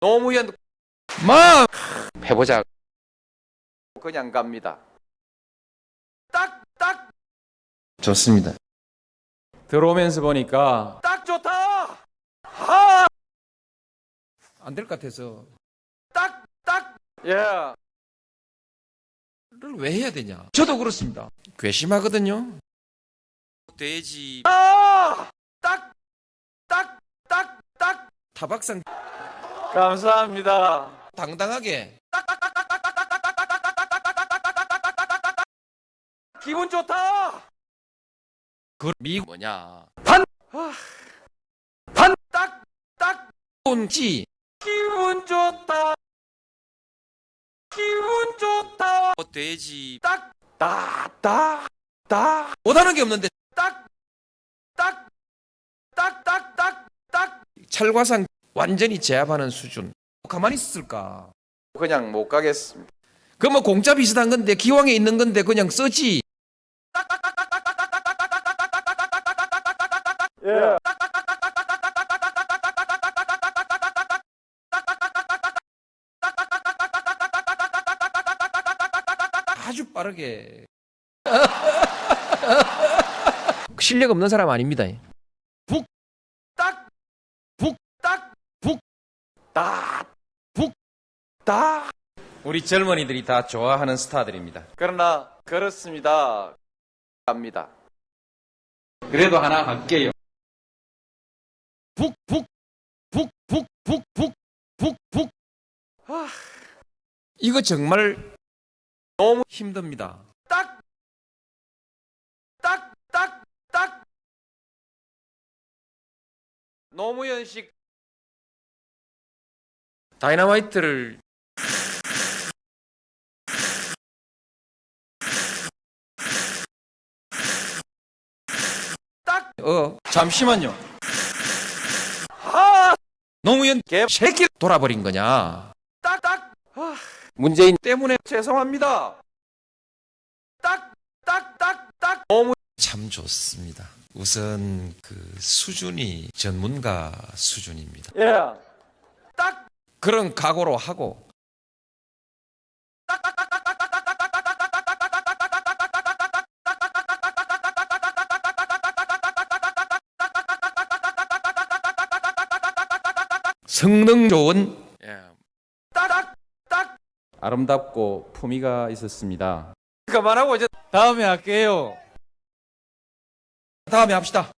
노무현 마 해보자. 그냥 갑니다. 딱, 딱, 좋습니다. 들어오면서 보니까 딱 좋다. 하, 안 될 것 같아서 딱, 딱. 예. 를왜 해야 되냐? 저도 그렇습니다. 괘씸하거든요. 돼지 아, 딱, 딱, 딱, 딱. 타박상 감사합니다. 당당하게 기분 좋다. 그 미 뭐냐? 반, 딱, 딱. 본지 기분 좋다. 기분 좋다. 돼지 딱, 딱, 딱, 딱, 못하는 게 없는데 딱, 딱, 딱, 딱, 딱, 딱. 찰과상 완전히 제압하는 수준. 가만히 있을까? 그냥 못 가겠습니다. 그 뭐 공짜 비슷한 건데 기왕에 있는 건데 그냥 쓰지. 예. 아주 빠르게. 실력 없는 사람 아닙니다. 딱, 북, 딱, 북, 딱, 북, 딱. 우리 젊은이들이 다 좋아하는 스타들입니다. 그러나 그렇습니다. 갑니다. 그래도 하나 할게요. 북, 북, 북, 북, 북, 북, 북, 북. 이거 정말 너무 힘듭니다. 딱, 딱, 딱, 딱. 노무현 식 다이너마이트를 딱, 어 잠시만요. 하, 노무현 개, 새끼 돌아버린 거냐? 딱, 딱. 문재인 때문에 죄송합니다. 딱, 딱, 딱, 딱. 노무 참 좋습니다. 우선 그 수준이 전문가 수준입니다. 예. 딱, 그런 각오로 하고 성능 좋은. 아름답고 품위가 있었습니다. 그만하고 이제 다음에 할게요. 다음에 합시다.